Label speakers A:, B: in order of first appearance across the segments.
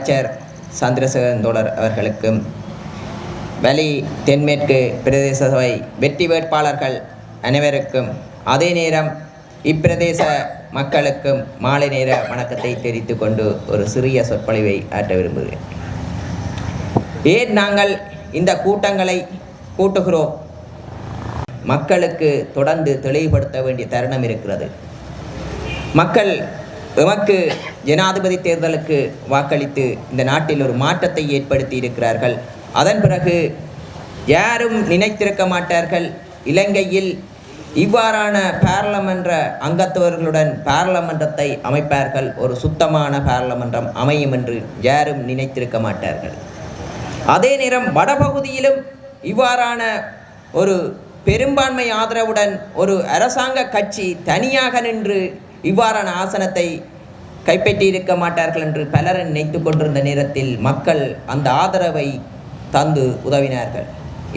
A: அமைச்சர் சந்திரசேகரன் தோழர் அவர்களுக்கும் வலி தென்மேற்கு பிரதேச சபை வெற்றி வேட்பாளர்கள் அனைவருக்கும் அதே நேரம் இப்பிரதேச மக்களுக்கும் மாலை நேர வணக்கத்தை தெரிவித்துக் கொண்டு ஒரு சிறிய சொற்பொழிவை ஆற்ற விரும்புகிறேன். ஏன் நாங்கள் இந்த கூட்டங்களை கூட்டுகிறோம்? மக்களுக்கு தொடர்ந்து தெளிவுபடுத்த வேண்டிய தருணம் இருக்கிறது. மக்கள் எமக்கு ஜனாதிபதி தேர்தலுக்கு வாக்களித்து இந்த நாட்டில் ஒரு மாற்றத்தை ஏற்படுத்தி இருக்கிறார்கள் அதன் பிறகு யாரும் நினைத்திருக்க மாட்டார்கள். இலங்கையில் இவ்வாறான பாராளுமன்ற அங்கத்தவர்களுடன் பாராளுமன்றத்தை அமைப்பார்கள். ஒரு சுத்தமான பாராளுமன்றம் அமையும் என்று யாரும் நினைத்திருக்க மாட்டார்கள். அதே நேரம் வடபகுதியிலும் இவ்வாறான ஒரு பெரும்பான்மை ஆதரவுடன் ஒரு அரசாங்க கட்சி தனியாக நின்று இவ்வாறான ஆசனத்தை கைப்பற்றியிருக்க மாட்டார்கள் என்று பலர் நினைத்து கொண்டிருந்த நேரத்தில் மக்கள் அந்த ஆதரவை தந்து உதவினார்கள்.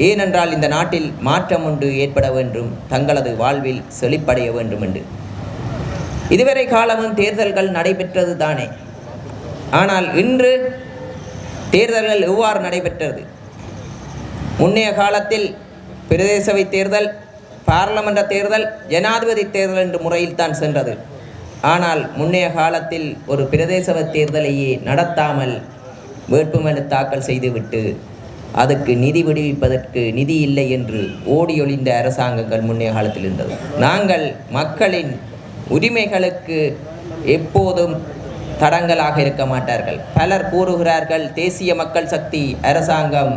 A: ஏனென்றால் இந்த நாட்டில் மாற்றம் ஒன்று ஏற்பட வேண்டும் தங்களது வாழ்வில் செழிப்படைய வேண்டும் என்று. இதுவரை காலமும் தேர்தல்கள் நடைபெற்றது தானே. ஆனால் இன்று தேர்தல்கள் எவ்வாறு நடைபெற்றது? முன்னைய காலத்தில் பிரதேசவை தேர்தல் பாராளுமன்ற தேர்தல் ஜனாதிபதி தேர்தல் என்ற முறையில் தான் சென்றது. ஆனால் முன்னைய காலத்தில் ஒரு பிரதேச தேர்தலையே நடத்தாமல் வேட்புமனு தாக்கல் செய்துவிட்டு அதுக்கு நிதி விடுவிப்பதற்கு நிதி இல்லை என்று ஓடி ஒளிந்த அரசாங்கங்கள் முன்னைய காலத்தில் இருந்தது. நாங்கள் மக்களின் உரிமைகளுக்கு எப்போதும் தடங்கலாக இருக்க மாட்டார்கள். பலர் கூறுகிறார்கள் தேசிய மக்கள் சக்தி அரசாங்கம்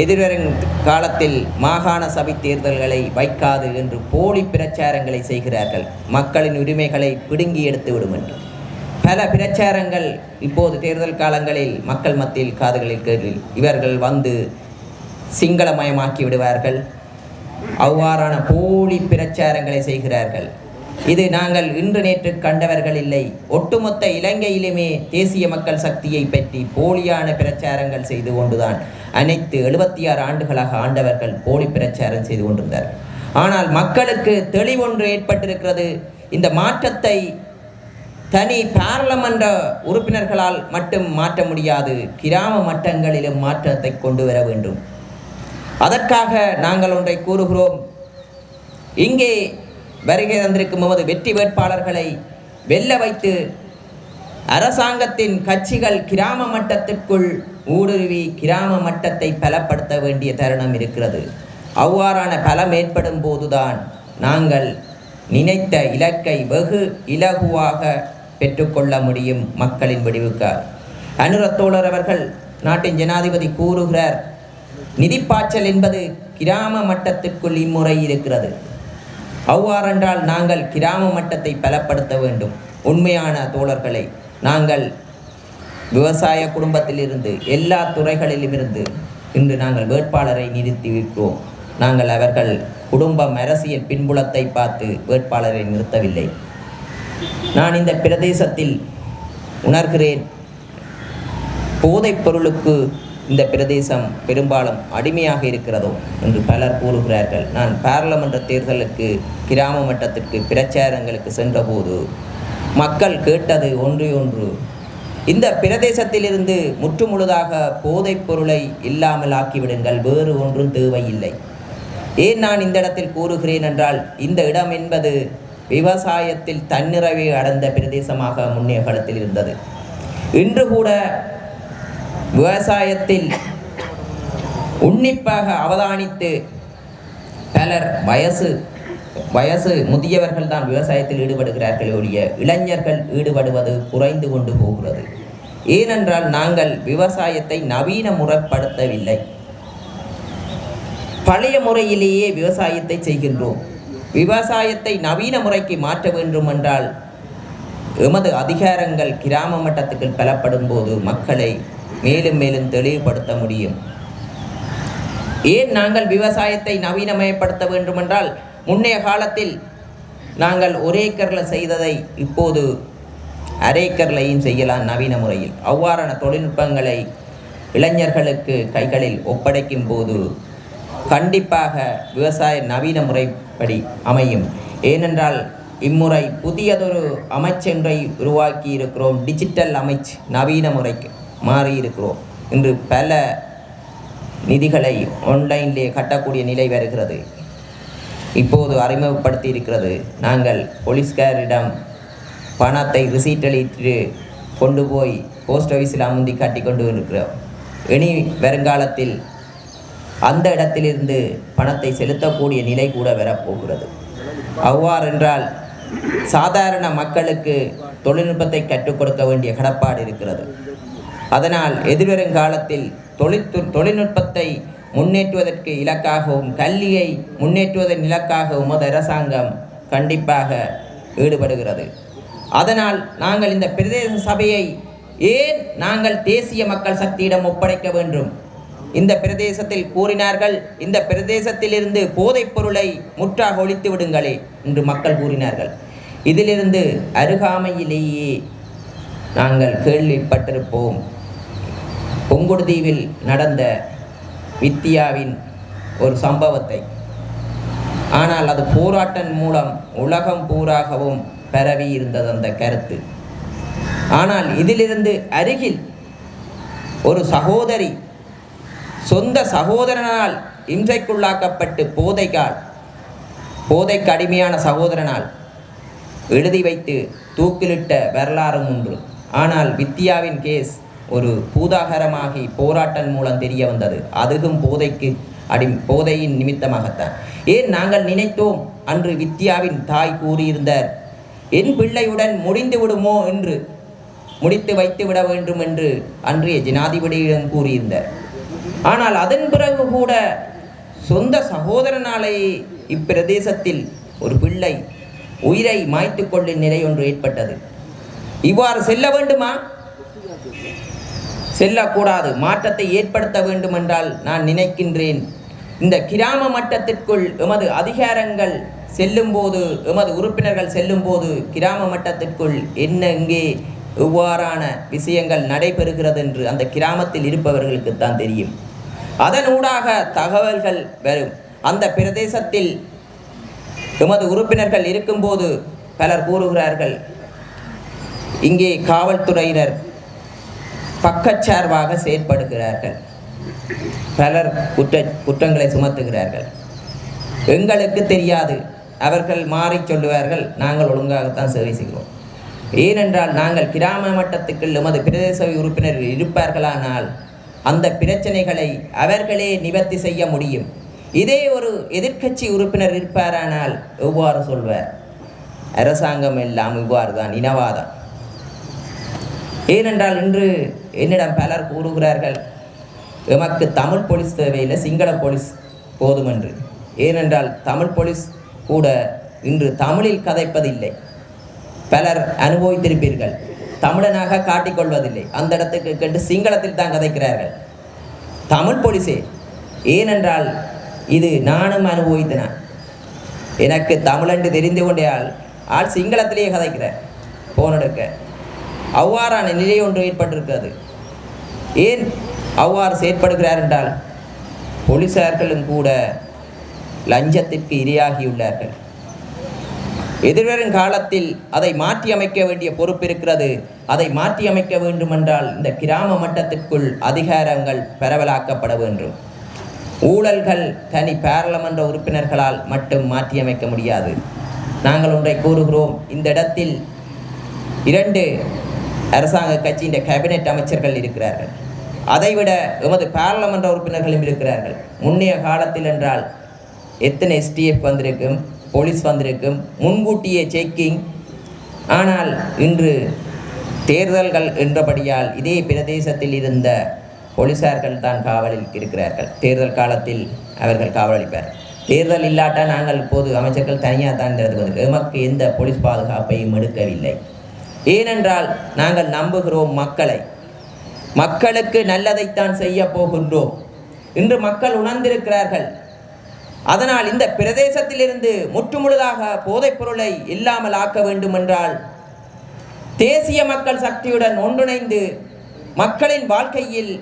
A: எதிர்வரும் காலத்தில் மாகாண சபை தேர்தல்களை வைக்காது என்று போலி பிரச்சாரங்களை செய்கிறார்கள். மக்களின் உரிமைகளை பிடுங்கி எடுத்து விடும் என்று. பல பிரச்சாரங்கள் இப்போது தேர்தல் காலங்களில் மக்கள் மத்தியில் காதுகளில் கேள்வில் இவர்கள் வந்து சிங்களமயமாக்கி விடுவார்கள். அவ்வாறான போலி பிரச்சாரங்களை செய்கிறார்கள். இது நாங்கள் இன்று நேற்று கண்டவர்கள் இல்லை. ஒட்டுமொத்த இலங்கையிலுமே தேசிய மக்கள் சக்தியை பற்றி போலியான பிரச்சாரங்கள் செய்து கொண்டுதான் அனைத்து எழுபத்தி ஆறு ஆண்டுகளாக ஆண்டவர்கள் போலி பிரச்சாரம் செய்து கொண்டிருந்தார் ஆனால் மக்களுக்கு தெளிவொன்று ஏற்பட்டிருக்கிறது. இந்த மாற்றத்தை தனி பாராளுமன்ற உறுப்பினர்களால் மட்டும் மாற்ற முடியாது கிராம மட்டங்களிலும் மாற்றத்தை கொண்டு வர வேண்டும். அதற்காக நாங்கள் ஒன்றை கூறுகிறோம். இங்கே வருகை தந்திருக்கும் போது வெற்றி வேட்பாளர்களை வெல்ல வைத்து அரசாங்கத்தின் கட்சிகள் கிராம மட்டத்திற்குள் ஊடுருவி கிராம மட்டத்தை பலப்படுத்த வேண்டிய தருணம் இருக்கிறது. அவ்வாறான பலம் ஏற்படும் போதுதான் நாங்கள் நினைத்த இலக்கை வெகு இலகுவாக பெற்றுக்கொள்ள முடியும் மக்களின் முடிவுக்காக அனுரத்தோழர் அவர்கள் நாட்டின் ஜனாதிபதி கூறுகிறார் நிதிப்பாய்ச்சல் என்பது கிராம மட்டத்திற்குள் இம்முறை இருக்கிறது. அவ்வாறென்றால் நாங்கள் கிராம மட்டத்தை பலப்படுத்த வேண்டும். உண்மையான தோழர்களை நாங்கள் விவசாய குடும்பத்திலிருந்து எல்லா துறைகளிலும் இருந்து இன்று நாங்கள் வேட்பாளரை நிறுத்தி விட்டோம். நாங்கள் அவர்கள் குடும்பம் அரசியல் பின்புலத்தை பார்த்து வேட்பாளரை நிறுத்தவில்லை. நான் இந்த பிரதேசத்தில் உணர்கிறேன் போதைப் பொருளுக்கு இந்த பிரதேசம் பெரும்பாலும் அடிமையாக இருக்கிறதோ என்று பலர் கூறுகிறார்கள். நான் பாராளுமன்ற தேர்தலுக்கு கிராம மட்டத்திற்கு பிரச்சாரங்களுக்கு சென்றபோது மக்கள் கேட்டது ஒன்று ஒன்று. இந்த பிரதேசத்திலிருந்து முற்றுமுழுதாக போதைப் பொருளை இல்லாமல் ஆக்கிவிடுங்கள் வேறு ஒன்றும் தேவையில்லை. ஏன் நான் இந்த இடத்தில் கூறுகிறேன் என்றால் இந்த இடம் என்பது விவசாயத்தில் தன்னிறைவை அடைந்த பிரதேசமாக முன்னே காலத்தில் இருந்தது. இன்று கூட விவசாயத்தில் உன்னிப்பாக அவதானித்து பலர் வயசு வயசு முதியவர்கள் தான் விவசாயத்தில் ஈடுபடுகிறார்கள் ஒழிய இளைஞர்கள் ஈடுபடுவது குறைந்து கொண்டு போகிறது. ஏனென்றால் நாங்கள் விவசாயத்தை நவீன முறைப்படுத்தவில்லை. பழைய முறையிலேயே விவசாயத்தை செய்கின்றோம். விவசாயத்தை நவீன முறைக்கு மாற்ற வேண்டும் என்றால் எமது அதிகாரங்கள் கிராம மட்டத்துக்கு பலப்படும் போது மக்களை மேலும் மேலும் தெளிவுபடுத்த முடியும். ஏன் நாங்கள் விவசாயத்தை நவீனமயப்படுத்த வேண்டுமென்றால் முன்னைய காலத்தில் நாங்கள் ஒரே ஏக்கரில் செய்ததை இப்போது அரைக்கர்லையும் செய்யலாம் நவீன முறையில். அவ்வாறான தொழில்நுட்பங்களை இளைஞர்களுக்கு கைகளில் ஒப்படைக்கும் போது கண்டிப்பாக விவசாய நவீன முறைப்படி அமையும். ஏனென்றால் இம்முறை புதியதொரு அமைச்சொன்றை உருவாக்கி இருக்கிறோம் டிஜிட்டல் அமைச்சு நவீன முறைக்கு. மாறியிருக்கிறோம். இன்று பல நிதிகளை ஆன்லைனிலே கட்டக்கூடிய நிலை வருகிறது. இப்போது அறிமுகப்படுத்தி இருக்கிறது நாங்கள் போலீஸ்காரிடம் பணத்தை ரிசீட் அளித்து கொண்டு போய் போஸ்ட் ஆஃபீஸில் அமுந்தி காட்டி கொண்டு இருக்கிறோம் இனி வருங்காலத்தில் அந்த இடத்திலிருந்து பணத்தை செலுத்தக்கூடிய நிலை கூட வரப்போகிறது. அவ்வாறென்றால் சாதாரண மக்களுக்கு தொழில்நுட்பத்தை கற்றுக் கொடுக்க வேண்டிய கடப்பாடு இருக்கிறது. அதனால் எதிர்வரும் காலத்தில் தொழில்து தொழில்நுட்பத்தை முன்னேற்றுவதற்கு இலக்காகவும் கல்வியை முன்னேற்றுவதன் இலக்காகவும் அது அரசாங்கம் கண்டிப்பாக ஈடுபடுகிறது. அதனால் நாங்கள் இந்த பிரதேச சபையை ஏன் நாங்கள் தேசிய மக்கள் சக்தியிடம் ஒப்படைக்க வேண்டும்? இந்த பிரதேசத்தில் கூறினார்கள் இந்த பிரதேசத்திலிருந்து போதைப் பொருளை முற்றாக ஒழித்து விடுங்களே என்று மக்கள் கூறினார்கள். இதிலிருந்து அருகாமையிலேயே நாங்கள் கேள்விப்பட்டிருப்போம். புங்குடுதீவில் நடந்த வித்தியாவின் ஒரு சம்பவத்தை. ஆனால் அது போராட்டம் மூலம் உலகம் பூராகவும் பரவி இருந்தது அந்த கருத்து. ஆனால் இதிலிருந்து அருகில் ஒரு சகோதரி சொந்த சகோதரனால் இம்சைக்குள்ளாக்கப்பட்டு போதைக்கால் போதைக்கு அடிமையான சகோதரனால் எழுதி வைத்து தூக்கிலிட்ட வரலாறும் உண்டு. ஆனால் வித்யாவின் கேஸ் ஒரு பூதாகரமாகி போராட்டம் மூலம் தெரிய வந்தது. அதுவும் போதைக்கு அடி போதையின் நிமித்தமாகத்தான். ஏன் நாங்கள் நினைத்தோம்? அன்று வித்யாவின் தாய் கூறியிருந்தார். என் பிள்ளையுடன் முடிந்து விடுமோ என்று முடித்து வைத்து விட வேண்டும் என்று அன்றைய ஜனாதிபதியிடம் கூறியிருந்தார். ஆனால் அதன் பிறகு கூட சொந்த சகோதரனாலே இப்பிரதேசத்தில் ஒரு பிள்ளை உயிரை மாய்த்து கொள்ளும் நிலை ஒன்று ஏற்பட்டது. இவ்வாறு செல்ல வேண்டுமா? செல்லக்கூடாது. மாற்றத்தை ஏற்படுத்த வேண்டும் என்றால் நான் நினைக்கின்றேன். இந்த கிராம மட்டத்திற்குள் எமது அதிகாரங்கள் செல்லும்போது எமது உறுப்பினர்கள் செல்லும்போது கிராம மட்டத்திற்குள் என்ன இங்கே எவ்வாறான விஷயங்கள் நடைபெறுகிறது என்று அந்த கிராமத்தில் இருப்பவர்களுக்கு தான் தெரியும். அதனூடாக தகவல்கள் வரும். அந்த பிரதேசத்தில் எமது உறுப்பினர்கள் இருக்கும்போது பலர் கூறுகிறார்கள் இங்கே காவல்துறையினர் பக்கச்சார்பாக செயற்படுகிறார்கள். பலர் குற்ற குற்றங்களை சுமத்துகிறார்கள். எங்களுக்கு தெரியாது. அவர்கள் மாறி சொல்லுவார்கள். நாங்கள் ஒழுங்காகத்தான் சேவை செய்கிறோம். ஏனென்றால் நாங்கள் கிராம மட்டத்துக்குள் எமது பிரதேச உறுப்பினர்கள் இருப்பார்களானால் அந்த பிரச்சனைகளை அவர்களே நிவர்த்தி செய்ய முடியும். இதே ஒரு எதிர்க்கட்சி உறுப்பினர் இருப்பாரானால் எவ்வாறு சொல்வார்? அரசாங்கம் எல்லாம் இவ்வாறு தான் இனவாதம். ஏனென்றால் இன்று என்னிடம் பலர் கூறுகிறார்கள் எமக்கு தமிழ் போலீஸ் தேவையில்லை சிங்கள போலீஸ் போதும் என்று ஏனென்றால் தமிழ் போலீஸ் கூட இன்று தமிழில் கதைப்பதில்லை. பலர் அனுபவித்திருப்பீர்கள் தமிழனாக காட்டிக்கொள்வதில்லை அந்த இடத்துக்கு கண்டு சிங்களத்தில் தான் கதைக்கிறார்கள். தமிழ் போலீஸே ஏனென்றால் இது நானும் அனுபவித்தன. எனக்கு தமிழன்று தெரிந்து கொண்டே ஆள் ஆள் சிங்களத்திலேயே கதைக்கிறார் போன் எடுக்க அவ்வாறான நிலை ஒன்று ஏற்பட்டிருக்கிறது. ஏன் அவ்வாறு செயற்படுகிறார் என்றால் போலீசார்களும் கூட லஞ்சத்திற்கு இரையாகியுள்ளார்கள். எதிர்வரும் காலத்தில் அதை மாற்றி அமைக்க வேண்டிய பொறுப்பு இருக்கிறது. அதை மாற்றி அமைக்க வேண்டுமென்றால் இந்த கிராம மட்டத்திற்குள் அதிகாரங்கள் பரவலாக்கப்பட வேண்டும். ஊழல்கள் தனி பாராளுமன்ற உறுப்பினர்களால் மட்டும் மாற்றியமைக்க முடியாது. நாங்கள் ஒன்றை கூறுகிறோம். இந்த இடத்தில் இரண்டு அரசாங்க கட்சியின் கேபினெட் அமைச்சர்கள் இருக்கிறார்கள். அதைவிட எமது பாராளுமன்ற உறுப்பினர்களும் இருக்கிறார்கள். முன்னைய காலத்தில் என்றால் எத்தனை எஸ்டிஎஃப் வந்திருக்கும் போலீஸ் வந்திருக்கும் முன்கூட்டியே செக்கிங் ஆனால் இன்று தேர்தல்கள் என்றபடியால் இதே பிரதேசத்தில் இருந்த போலீசார்கள் தான் காவலில் இருக்கிறார்கள். தேர்தல் காலத்தில் அவர்கள் காவலளிப்பார். தேர்தல் இல்லாட்டால் நாங்கள் இப்போது அமைச்சர்கள் தனியாக தான் இருந்தது எமக்கு எந்த போலீஸ் பாதுகாப்பையும் எடுக்கவில்லை. ஏனென்றால் நாங்கள் நம்புகிறோம் மக்களை. மக்களுக்கு நல்லதைத்தான் செய்ய போகின்றோம். இன்று மக்கள் உணர்ந்திருக்கிறார்கள். அதனால் இந்த பிரதேசத்திலிருந்து முற்றுமுழுதாக போதைப் பொருளை இல்லாமல் ஆக்க வேண்டும் என்றால் தேசிய மக்கள் சக்தியுடன் ஒன்றிணைந்து மக்களின் வாழ்க்கையில்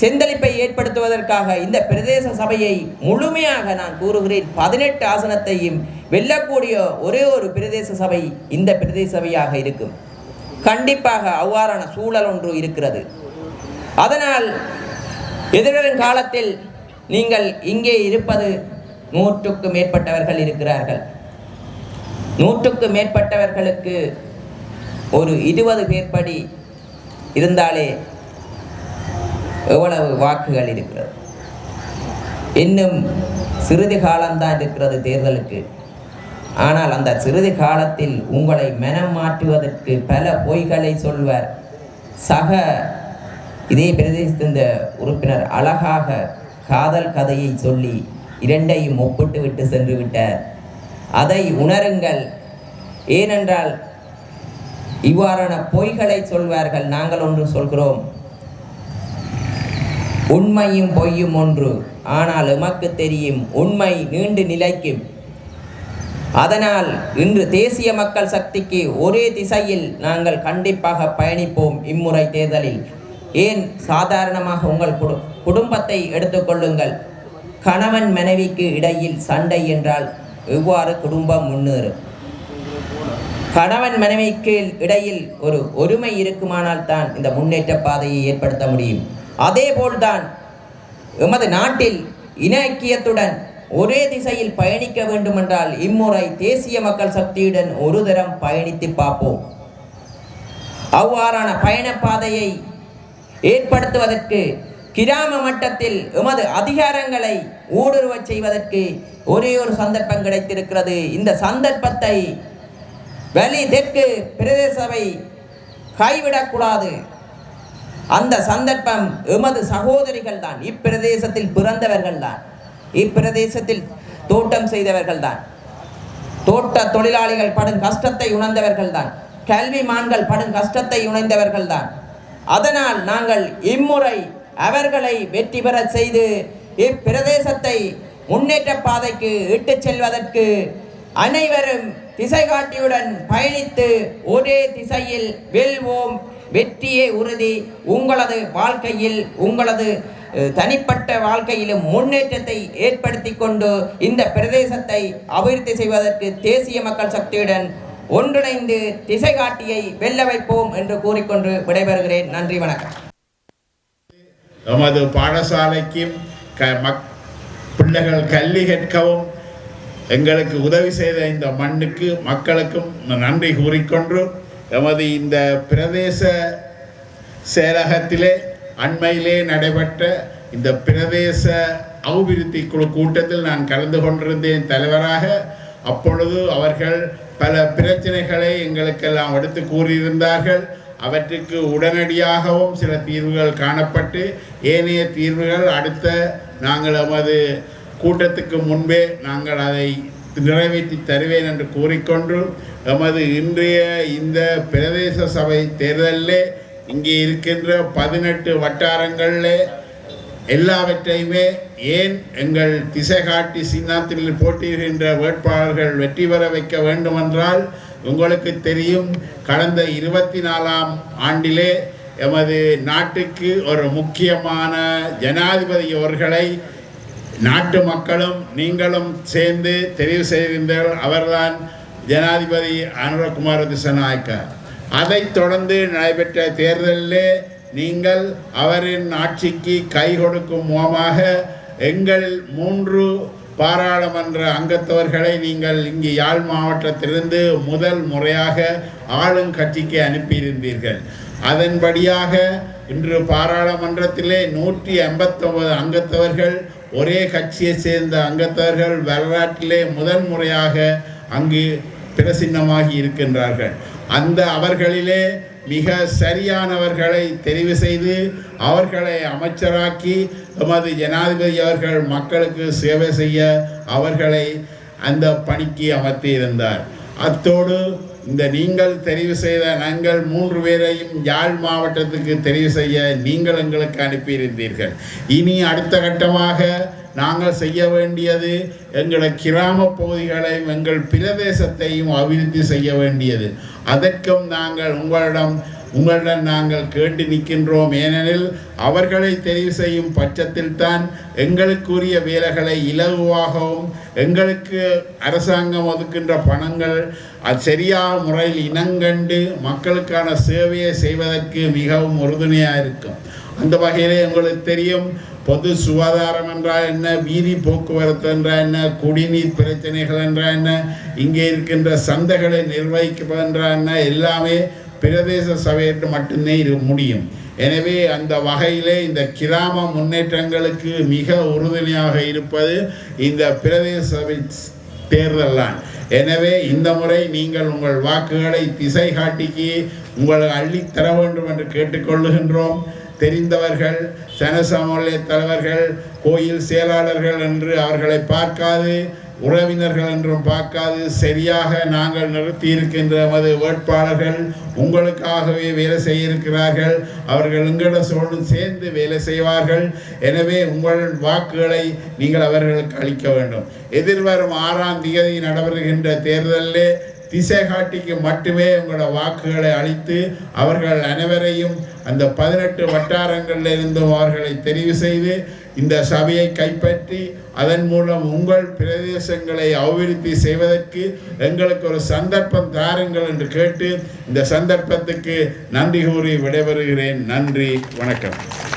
A: செந்தளிப்பை ஏற்படுத்துவதற்காக இந்த பிரதேச சபையை முழுமையாக நான் கூறுகிறேன். பதினெட்டு ஆசனத்தையும் வெல்லக்கூடிய ஒரே ஒரு பிரதேச சபை இந்த பிரதேச சபையாக இருக்கும். கண்டிப்பாக அவ்வாறான சூழல் ஒன்று இருக்கிறது. அதனால் எதிர்வரும் காலத்தில் நீங்கள் இங்கே இருப்பது நூற்றுக்கும் மேற்பட்டவர்கள் இருக்கிறார்கள். நூற்றுக்கும் மேற்பட்டவர்களுக்கு ஒரு இருபது பேர்படி இருந்தாலே எவ்வளவு வாக்குகள் இருக்கிறது? இன்னும் சிறிது காலம்தான் இருக்கிறது தேர்தலுக்கு. ஆனால் அந்த சிறிது காலத்தில் உங்களை மனம் மாற்றுவதற்கு பல பொய்களை சொல்வர். சக இதே பிரதேசத்தின் உறுப்பினர் அழகாக காதல் கதையை சொல்லி இரண்டையும் ஒப்பிட்டு விட்டு சென்று விட்டார். அதை உணருங்கள். ஏனென்றால் இவ்வாறான பொய்களை சொல்வார்கள் நாங்கள் ஒன்று சொல்கிறோம். உண்மையும் பொய்யும் ஒன்று. ஆனால் எமக்கு தெரியும் உண்மை நீண்டு நிலைக்கும். அதனால் இன்று தேசிய மக்கள் சக்திக்கு ஒரே திசையில் நாங்கள் கண்டிப்பாக பயணிப்போம் இம்முறை தேர்தலில். ஏன்? சாதாரணமாக உங்கள் குடு குடும்பத்தை எடுத்துக்கொள்ளுங்கள் கணவன் மனைவிக்கு இடையில் சண்டை என்றால் எவ்வாறு குடும்பம் முன்னேறும்? கணவன் மனைவிக்கு இடையில் ஒரு ஒருமை இருக்குமானால் தான் இந்த முன்னேற்ற பாதையை ஏற்படுத்த முடியும். அதேபோல்தான் எமது நாட்டில் இன ஐக்கியத்துடன் ஒரே திசையில் பயணிக்க வேண்டுமென்றால் இம்முறை தேசிய மக்கள் சக்தியுடன் ஒரு தரம் பயணித்து பார்ப்போம். அவ்வாறான பயணப்பாதையை ஏற்படுத்துவதற்கு கிராம மட்டத்தில் எமது அதிகாரங்களை ஊடுருவச் செய்வதற்கு ஒரே ஒரு சந்தர்ப்பம் கிடைத்திருக்கிறது. இந்த சந்தர்ப்பத்தை வெளி தெற்கு பிரதேசவை கைவிடக்கூடாது. அந்த சந்தர்ப்பம் எமது சகோதரிகள் தான் இப்பிரதேசத்தில் பிறந்தவர்கள் தான் இப்பிரதேசத்தில் தோட்டம் செய்தவர்கள் தான் தோட்ட தொழிலாளிகள் படும் கஷ்டத்தை உணர்ந்தவர்கள் தான் கல்விமான்கள் படும் கஷ்டத்தை உணர்ந்தவர்கள் தான் அதனால் நாங்கள் இம்முறை அவர்களை வெற்றி பெறச் செய்து இப்பிரதேசத்தை முன்னேற்ற பாதைக்கு இட்டுச் செல்வதற்கு அனைவரும் திசை காட்டியுடன் பயணித்து ஒரே திசையில் வெல்வோம். வெற்றியே உறுதி. உங்களது வாழ்க்கையில் உங்களது தனிப்பட்ட வாழ்க்கையிலும் முன்னேற்றத்தை ஏற்படுத்தி கொண்டு இந்த பிரதேசத்தை அபிவிருத்தி செய்வதற்கு தேசிய மக்கள் சக்தியுடன் ஒன்றிணைந்து திசை காட்டியை வெல்ல வைப்போம் என்று கூறிக்கொண்டு விடைபெறுகிறேன். நன்றி வணக்கம்.
B: எமது பாடசாலைக்கும் க மக் பிள்ளைகள் கல்வி கேட்கவும் எங்களுக்கு உதவி செய்த இந்த மண்ணுக்கு மக்களுக்கும் நன்றி கூறிக்கொண்டு எமது இந்த பிரதேச செயலகத்திலே அண்மையிலே நடைபெற்ற இந்த பிரதேச அபிவிருத்தி குழு கூட்டத்தில் நான் கலந்து கொண்டிருந்தேன். தலைவராக அப்பொழுது அவர்கள் பல பிரச்சனைகளை எங்களுக்கெல்லாம் எடுத்து கூறியிருந்தார்கள். அவற்றுக்கு உடனடியாகவும் சில தீர்வுகள் காணப்பட்டு ஏனைய தீர்வுகள் அடுத்த நாங்கள் எமது கூட்டத்துக்கு முன்பே நாங்கள் அதை நிறைவேற்றி தருவேன் என்று கூறிக்கொண்டும் எமது இன்றைய இந்த பிரதேச சபை தேர்தலில் இங்கே இருக்கின்ற பதினெட்டு வட்டாரங்களில் எல்லாவற்றையுமே ஏன் எங்கள் திசை காட்டி சின்னத்தில் போட்டியிடுகின்ற வேட்பாளர்கள் வெற்றி பெற வைக்க வேண்டுமென்றால் உங்களுக்கு தெரியும் கடந்த இருபத்தி நாலாம் ஆண்டிலே எமது நாட்டுக்கு ஒரு முக்கியமான ஜனாதிபதி அவர்களை நாட்டு மக்களும் நீங்களும் சேர்ந்து தெரிவு செய்திருந்தீர்கள் அவர்தான் ஜனாதிபதி அனுரகுமார திசநாயக்க. அதைத் தொடர்ந்து நடைபெற்ற தேர்தலிலே நீங்கள் அவரின் ஆட்சிக்கு கை கொடுக்கும் முகமாக எங்கள் மூன்று பாராளுமன்ற அங்கத்தவர்களை நீங்கள் இங்கு யாழ் மாவட்டத்திலிருந்து முதல் முறையாக ஆளுங்கட்சிக்கு அனுப்பியிருந்தீர்கள். அதன்படியாக இன்று பாராளுமன்றத்திலே நூற்றி எண்பத்தொன்பது அங்கத்தவர்கள் ஒரே கட்சியை சேர்ந்த அங்கத்தவர்கள் வரலாற்றிலே முதன் முறையாக அங்கு பிரசின்னமாகி இருக்கின்றார்கள். அந்த அவர்களிலே மிக சரியானவர்களை தெரிவு செய்து அவர்களை அமைச்சராக்கி எமது ஜனாதிபதி அவர்கள் மக்களுக்கு சேவை செய்ய அவர்களை அந்த பணிக்கு அமர்த்தியிருந்தார் அத்தோடு இந்த நீங்கள் தெரிவு செய்த நாங்கள் மூன்று பேரையும் யாழ் மாவட்டத்துக்கு தெரிவு செய்ய நீங்கள் எங்களுக்கு அனுப்பியிருந்தீர்கள். இனி அடுத்த கட்டமாக நாங்கள் செய்ய வேண்டியது எங்களை கிராம பகுதிகளையும் எங்கள் பிரதேசத்தையும் அபிவிருத்தி செய்ய வேண்டியது. அதற்கும் நாங்கள் உங்களிடம் உங்களிடம் நாங்கள் கேட்டு நிற்கின்றோம். ஏனெனில் அவர்களை தெரிவு செய்யும் பட்சத்தில் தான் எங்களுக்குரிய வேலைகளை இலகுவாகவும் எங்களுக்கு அரசாங்கம் ஒதுக்கின்ற பணங்கள் அது சரியான முறையில் இனங்கண்டு மக்களுக்கான சேவையை செய்வதற்கு மிகவும் உறுதுணையாக இருக்கும். அந்த வகையிலே உங்களுக்கு தெரியும் பொது சுகாதாரம் என்றால் என்ன வீதி போக்குவரத்து என்றால் என்ன குடிநீர் பிரச்சனைகள் என்றால் என்ன இங்கே இருக்கின்ற சந்தைகளை நிர்வகிப்பது என்றால் என்ன எல்லாமே பிரதேச சபையிட்டு மட்டுமே இரு முடியும். எனவே அந்த வகையிலே இந்த கிராம முன்னேற்றங்களுக்கு மிக உறுதுணையாக இருப்பது இந்த பிரதேச சபை தேர்தல்தான் எனவே இந்த முறை நீங்கள் உங்கள் வாக்குகளை திசை காட்டிக்கு உங்களை அள்ளித் தர வேண்டும் என்று கேட்டுக்கொள்ளுகின்றோம். தெரிந்தவர்கள் சனசமூக தலைவர்கள் கோயில் செயலாளர்கள் என்று அவர்களை பார்க்காது உறவினர்கள் என்றும் பார்க்காது. சரியாக நாங்கள் நிறுத்தி இருக்கின்ற எமது வேட்பாளர்கள் உங்களுக்காகவே வேலை செய்ய இருக்கிறார்கள் அவர்கள் எங்களோடு சேர்ந்து வேலை செய்வார்கள். எனவே உங்கள் வாக்குகளை நீங்கள் அவர்களுக்கு அளிக்க வேண்டும். எதிர்வரும் ஆறாம் தேதி நடைபெறுகின்ற தேர்தலிலே திசை காட்டிக்கு மட்டுமே உங்களோட வாக்குகளை அளித்து அவர்கள் அனைவரையும் அந்த பதினெட்டு வட்டாரங்களில் இருந்தும் அவர்களை தெரிவு செய்து இந்த சபையை கைப்பற்றி அதன் மூலம் உங்கள் பிரதேசங்களை அபிவிருத்தி செய்வதற்கு எங்களுக்கு ஒரு சந்தர்ப்பம் தாருங்கள் என்று கேட்டு இந்த சந்தர்ப்பத்துக்கு நன்றி கூறி விடைபெறுகிறேன். நன்றி. வணக்கம்.